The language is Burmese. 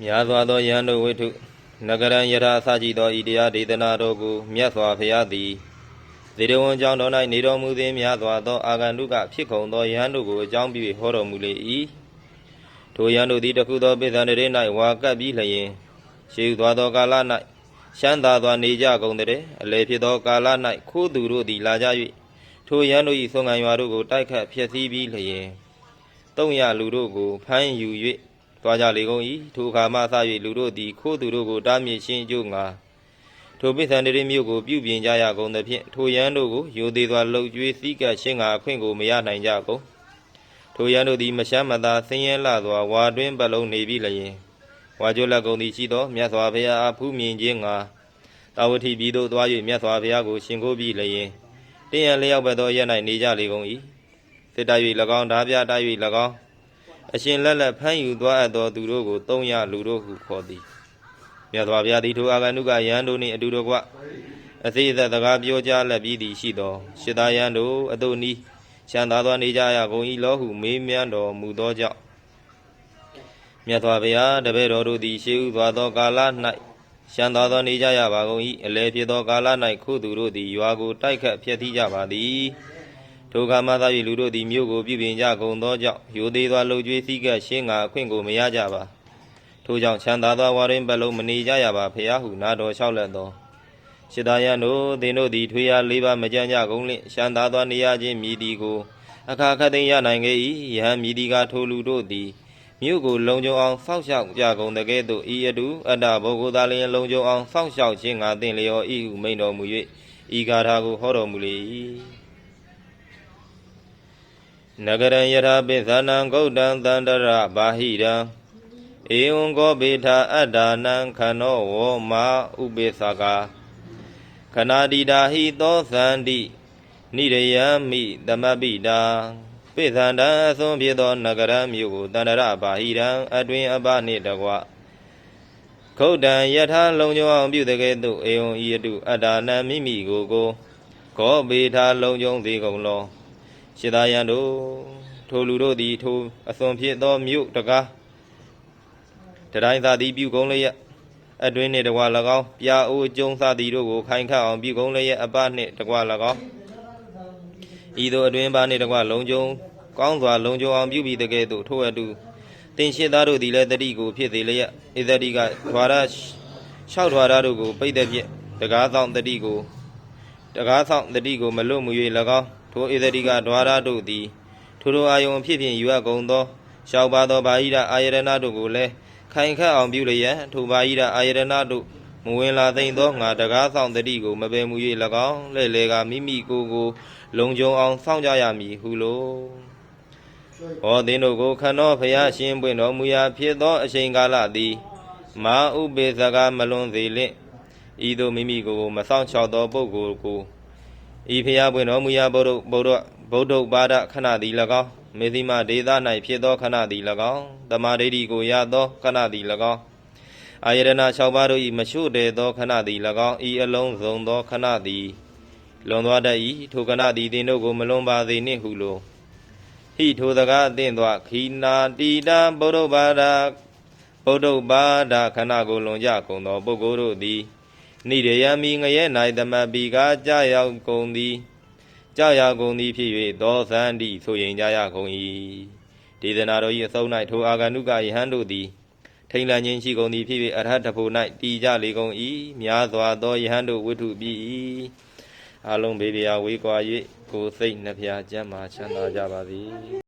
များစွာသောယဟန်တို့ဝိထုနဂရံယထာအစရှိသောဤတရားဒေသနာတော်ကိုမြတ်စွာဘုရားသည်ဇေတဝန်ကျောင်းတော်၌နေတော်မူသည်များစွာသောအာဂန္တုကဖြစ်ခုံသောယဟန်တို့ကိုအကြောင်းပြု၍ဟောတော်မူလေ၏ထိုယဟန်တို့သည်တခုသောပိဿန္တရေ၌ဝါကပ်ပြီးလျင်ရှေးဥသွားသောကာလ၌ရှမ်းသာစွာနေကြကုန်တဲ့အလေဖြစ်သောကာလ၌ခိုးသူတို့သည်လာကြ၍ထိုယဟန်တို့၏ဆုံးခံရွာတို့ကိုတိုက်ခတ်ဖျက်ဆီးပြီးလျင်တုံရလူတို့ကိုဖမ်းယူ၍ တွားကြလေကုန်၏ထိုအခါမှစ၍လူတို့သည်ခိုးသူတို့ကိုတားမြစ်ရှင်းကျိုးငါထိုပိဿန္တရေမြို့ကိုပြုပြင်ကြရကုန်သဖြင့်ထိုရန်တို့ကိုယိုသေးစွာလှုပ်ကြွေးစည်းကပ်ရှင်းငါအခွင့်ကိုမရနိုင်ကြကုန်ထိုရန်တို့သည်မရှမ်းမသာဆင်းရဲလာစွာဝါတွင်းပတ်လုံးနေပြီလျင်ဝါကြွလက်ကုန်သည်ရှိသောမြတ်စွာဘုရားအားဖူးမြင်ခြင်းငါတာဝတိပြည်သို့တွား၍မြတ်စွာဘုရားကိုရှင်ကိုးပြီးလျင်တင်းရန်လျောက်ဘက်သောရက်၌နေကြလေကုန်၏စစ်တိုက်၍၎င်းဓာပြတိုက်၍၎င်း အရှင်လက်လက်ဖမ်းယူသွားအပ်သောသူတို့ကိုသုံးရလူတို့ဟုခေါ်သည်မြတ်စွာဘုရားသည်ထိုအာဂန္တုကယဟန်တို့နှင့်အတူတကွအသေးသက်တကားပြောကြားလက်ပြီးသည်ရှိသောရှစ်သားယဟန်တို့အတုနီးရှမ်းသာသောနေကြရကုန်၏လောဟုမေးမြန်းတော်မူသောကြောင့်မြတ်စွာဘုရားတပည့်တော်တို့သည်ရှေးဥစွာသောကာလ၌ရှမ်းသာသောနေကြရပါကုန်၏အလေဖြစ်သောကာလ၌ခုသူတို့သည်ရွာကိုတိုက်ခတ်ဖျက်ဆီးကြပါသည် ထိုကမှသာ၍လူတို့သည်မြို့ကိုပြုပြင်ကြကုန်သောကြောင့်ရိုသေးသောလှုပ်ကြွေးစည်းကပ်ရှင်းငါအခွင့်ကိုမရကြပါထိုကြောင့်ချမ်းသာသောဝါရင်းပတ်လုံးမနေကြရပါဖျားဟုနာတော်လျှောက်လက်သောရှစ်သားရန်တို့သင်တို့သည်ထွေရလေးပါမကြမ်းကြကုန်လင့်ရှမ်းသာသောနေရခြင်းမြည်တီကိုအခါခတ်သိမ်းရနိုင်ခဲ့၏ယဟန်မြည်တီကထိုလူတို့သည်မြို့ကိုလုံခြုံအောင်စောင့်ရှောက်ကြကုန်တကဲ့သို့ဤအတူအတ္တဘုဂုသာလျင်လုံခြုံအောင်စောင့်ရှောက်ခြင်းငါသင်လျော်ဤဟုမိန်တော်မူ၍ဤဂါထာကိုဟောတော်မူလေ၏ နဂရံယထာပိသနံဂௌတံတန္တရဘာဟိရံဧဝံကောပိထာအတ္ဒါနံခန္နောဝောမာဥပိသကာခဏတိတာဟိသောသန္တိနိရယမိသမပိတာပိသန္တံအသွန်ဖြစ်သောနဂရံမြို့ကိုတန္တရဘာဟိရံအတွင်အပနှင့်တကွခုတ်တံယထာလုံခြုံအောင်ပြုတကဲ့သို့ဧဝံဤအတုအတ္ဒါနံမိမိကိုကိုကောပိထာလုံခြုံသေးကုန်လော ရှင်းသားရန်တို့ထိုလူတို့သည်ထိုအစွန်ဖြစ်သောမြို့တကားတတိုင်းသာသည်ပြုကုန်လျက်အတွင်းနှင့်တကွာ၎င်းပြာအိုးကျုံစသည်တို့ကိုခိုင်ခတ်အောင်ပြုကုန်လျက်အပနှင့်တကွာ၎င်းဤသို့အတွင်းပါနှင့်တကွာလုံကျုံကောင်းစွာလုံကျုံအောင်ပြုပြီးတကဲ့သို့ထိုအတူတင်ရှိသားတို့သည်လည်းတတိကိုဖြစ်သေးလျက်ဣသတိကဓွာရ၆ဓွာရတို့ကိုပိတ်တဲ့ဖြင့်တကားဆောင်တတိကိုတကားဆောင်တတိကိုမလွတ်မူ၍၎င်း ထိုဧသတိကဒွါရတို့သည်ထိုထိုအာယုံဖြစ်ဖြင့်ယူအပ်ကုန်သောရှောက်ပါသောဘာဟိရအာယရဏတို့ကိုလည်းခိုင်ခတ်အောင်ပြုလျက်ထိုဘာဟိရအာယရဏတို့မဝင်လာသိမ့်သောငါတကားဆောင်တတိကိုမပယ်မူ၍၎င်းလဲ့လေကမိမိကိုယ်ကို လုံခြုံအောင်စောင့်ကြရမည်ဟုလိုဟောသင်တို့ကိုခန္ဓာဖရာရှင်ပွင့်တော်မူရာဖြစ်သောအချိန်ကာလသည်မာဥပေစကားမလွန်စေလင့်ဤသို့မိမိကိုယ်ကိုမဆောင်ချောက်သောပုဂ္ဂိုလ်ကို ဤဖျားပွင့်တော်မူရာဗုဒ္ဓဗုဒ္ဓဗုဒ္ဓပါဒခဏသည်၎င်းမေသိမဒေသ၌ဖြစ်သောခဏသည်၎င်းတမာဒိဋ္ဌိကိုရသောခဏသည်၎င်းအာယရဏ6ပါးတို့၏မရှုတဲ့သောခဏသည်၎င်းဤအလုံးစုံသောခဏသည်လွန်သွားတတ်၏ထိုခဏသည်သင်တို့ကိုမလွန်ပါစေနှင့်ဟုလိုဟိထိုစကားအသင့်သောခီနာတိတာဗုဒ္ဓပါဒဗုဒ္ဓပါဒခဏကိုလွန်ကြကုန်သောပုဂ္ဂိုလ်တို့သည် နိရယမိငရဲ၌သမပိကာကြာရောက်ကုန်သည်ကြာရောက်ကုန်သည်ဖြစ်၍သောသန္တိဆိုရင်ကြရကုန်၏ဒေသနာတော်၏အဆုံး၌ထိုအာဂန္တုကယဟန်တို့သည်ထိန်လန်ခြင်းရှိကုန်သည်ဖြစ်၍အရဟတဖို့၌တည်ကြလေကုန်၏များစွာသောယဟန်တို့ဝိထုပြီး၏အလုံးဘေးပြာဝေးကွာ၍ကိုယ်စိတ်နှဖျားကျမ်းမာချမ်းသာကြပါစေ